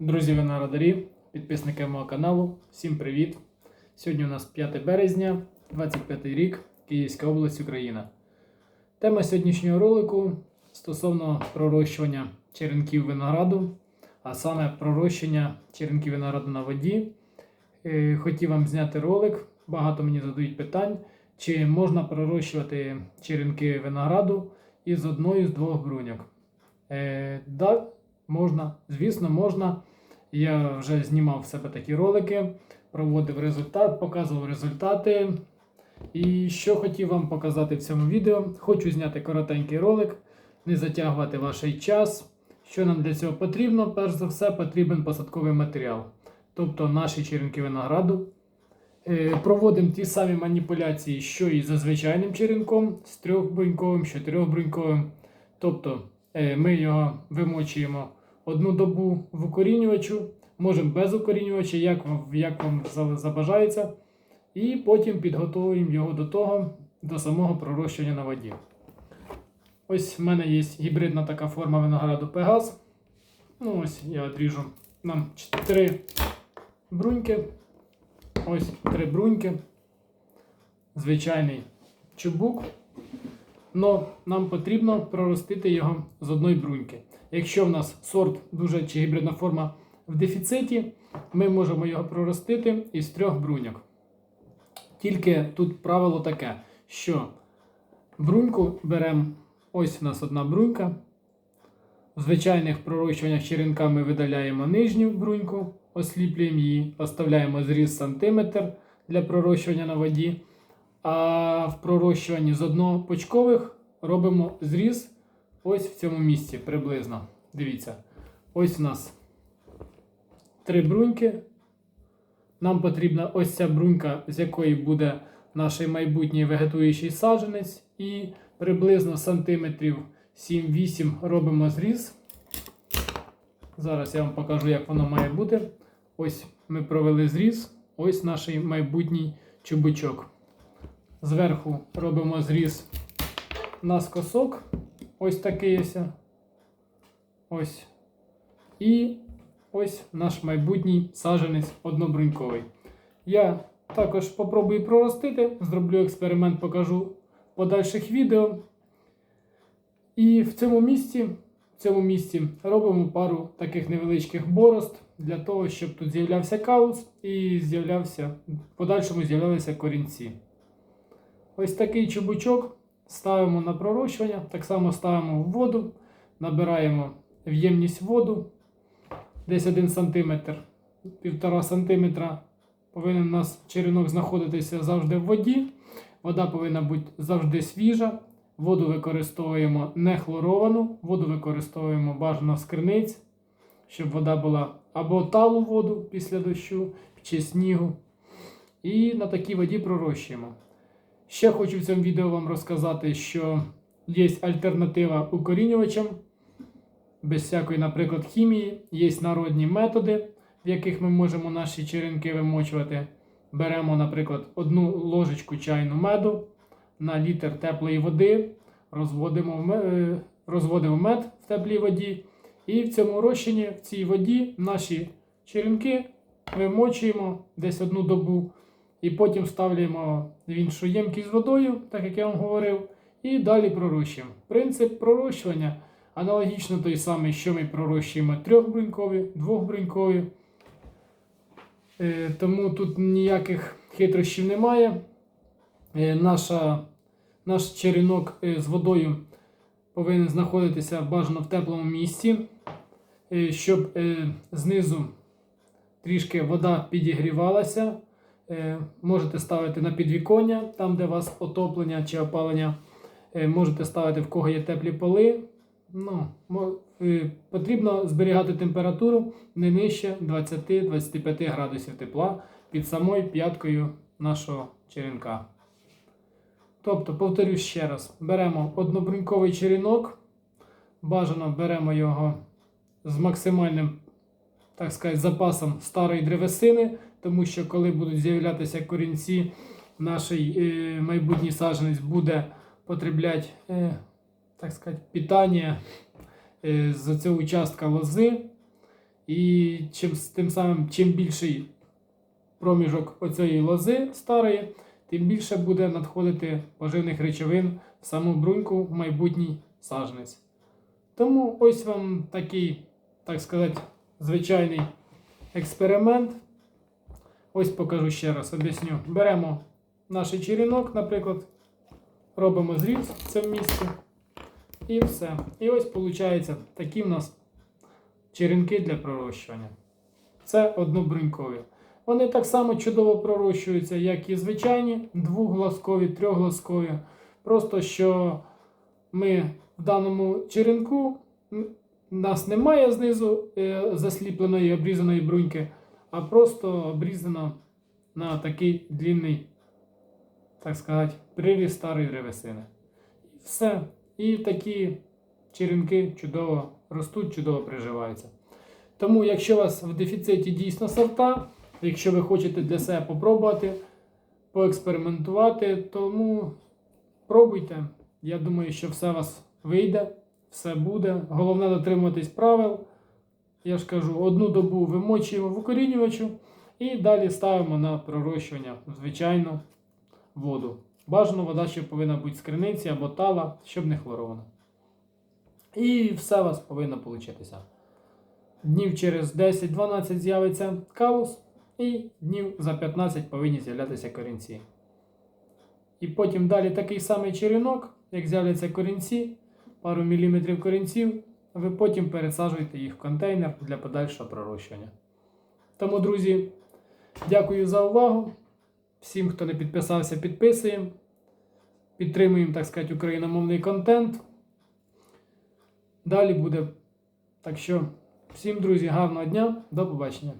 Друзі виноградарі, підписники мого каналу, всім привіт! Сьогодні у нас 5 березня, 25 рік, Київська область, Україна. Тема сьогоднішнього ролику стосовно пророщування черенків винограду, а саме пророщення черенків винограду на воді. Е, Хотів вам зняти ролик, багато мені задають питань, чи можна пророщувати черенки винограду із одної з двох бруньок. Е, можна, звісно, можна. Я вже знімав в себе такі ролики, проводив результат, показував результати. І що хотів вам показати в цьому відео, хочу зняти коротенький ролик, не затягувати ваш час. Що нам для цього потрібно? Перш за все, потрібен посадковий матеріал, тобто наші черенки винограду. Е, Проводимо ті самі маніпуляції, що і за звичайним черенком, з трьохбруньковим, з чотирьохбруньковим. Тобто е, ми його вимочуємо одну добу в укорінювачу, можемо без укорінювача, як вам, як вам забажається. І потім підготовуємо його до того, до самого пророщування на воді. Ось в мене є гібридна така форма винограду Пегас. Ну, ось я відріжу нам 4 бруньки. Ось три бруньки. Звичайний чубук. Но нам потрібно проростити його з одної бруньки. Якщо в нас сорт дуже чи гібридна форма в дефіциті, ми можемо його проростити із трьох бруньок. Тільки тут правило таке, що бруньку беремо, ось у нас одна брунька. В звичайних пророщуваннях черенка ми видаляємо нижню бруньку, осліплюємо її, оставляємо зріз сантиметр для пророщування на воді. А в пророщуванні з однопочкових робимо зріз ось в цьому місці приблизно. Дивіться, ось у нас три бруньки. Нам потрібна ось ця брунька, з якої буде наш майбутній вегетуючий саджанець, і приблизно сантиметрів 7-8 робимо зріз. Зараз я вам покажу, як воно має бути. Ось ми провели зріз, ось наш майбутній чубучок. Зверху робимо зріз наскосок. Ось такий ось. Ось. І ось наш майбутній саджанець однобруньковий. Я також спробую проростити, зроблю експеримент, покажу в подальших відео. І в цьому місці, в цьому місці робимо пару таких невеличких борозд для того, щоб тут з'являвся каус і з'являвся, в подальшому з'являлися корінці. Ось такий чубучок ставимо на пророщування, так само ставимо в воду, набираємо в ємність воду десь 1 см, 1,5 см повинен у нас черенок знаходитися завжди в воді. Вода повинна бути завжди свіжа. Воду використовуємо не хлоровану, воду використовуємо бажано з криниць, щоб вода була або талу воду після дощу чи снігу. І на такій воді пророщуємо. Ще хочу в цьому відео вам розказати, що є альтернатива укорінювачам, без всякої, наприклад, хімії. Є народні методи, в яких ми можемо наші черенки вимочувати. Беремо, наприклад, одну ложечку чайну меду на літр теплої води, розводимо, е, розводимо мед в теплій воді. І в цьому розчині, в цій воді, наші черенки вимочуємо десь одну добу. І потім ставляємо в іншу ємкість з водою, так як я вам говорив, і далі пророщуємо. Принцип пророщування аналогічно той самий, що ми пророщуємо трьохбрунькові, двохбрунькові. Е, Тому тут ніяких хитрощів немає. Е, Наша, наш черенок е, з водою повинен знаходитися бажано в теплому місці, щоб знизу трішки вода підігрівалася. Е, Можете ставити на підвіконня, там, де у вас отоплення чи опалення. Е, Можете ставити в кого є теплі поли. Ну, е, потрібно зберігати температуру не нижче 20-25 градусів тепла під самою п'яткою нашого черенка. Тобто, повторюсь ще раз: беремо однобруньковий черенок, бажано беремо його з максимальним так сказати, запасом старої древесини, тому що коли будуть з'являтися корінці, наш е, майбутній саджанець буде потребляти, е, так сказати, питання е, з цього участка лози. І чим, тим самим, чим більший проміжок оцієї лози старої, тим більше буде надходити поживних речовин в саму бруньку в майбутній сажниць. Тому ось вам такий, так сказати, звичайний експеримент. Ось покажу ще раз, об'ясню. Беремо наш черенок, наприклад, робимо зріз в цьому місці. І все. І ось виходить такі в нас черенки для пророщування. Це однобрунькові. Вони так само чудово пророщуються, як і звичайні, двогласкові, трьохгласкові. Просто що ми в даному черенку нас немає знизу е, засліпленої обрізаної бруньки, а просто обрізано на такий длинний, так сказати, приріз старої древесини. Все. І такі черенки чудово ростуть, чудово приживаються. Тому, якщо у вас в дефіциті дійсно сорта, якщо ви хочете для себе попробувати, поекспериментувати, тому пробуйте. Я думаю, що все у вас вийде, все буде. Головне дотримуватись правил. Я ж кажу, одну добу вимочуємо в укорінювачу і далі ставимо на пророщування звичайну воду. Бажано вода ще повинна бути з криниці або тала, щоб не хлорована. І все у вас повинно получитися. Днів через 10-12 з'явиться калус, і днів за 15 повинні з'являтися корінці. І потім далі такий самий черенок, як з'являться корінці, пару міліметрів корінців, ви потім пересаджуєте їх в контейнер для подальшого пророщування. Тому, друзі, дякую за увагу. Всім, хто не підписався, підписуємо. Підтримуємо, так сказати, україномовний контент. Далі буде. Так що, всім, друзі, гарного дня, до побачення.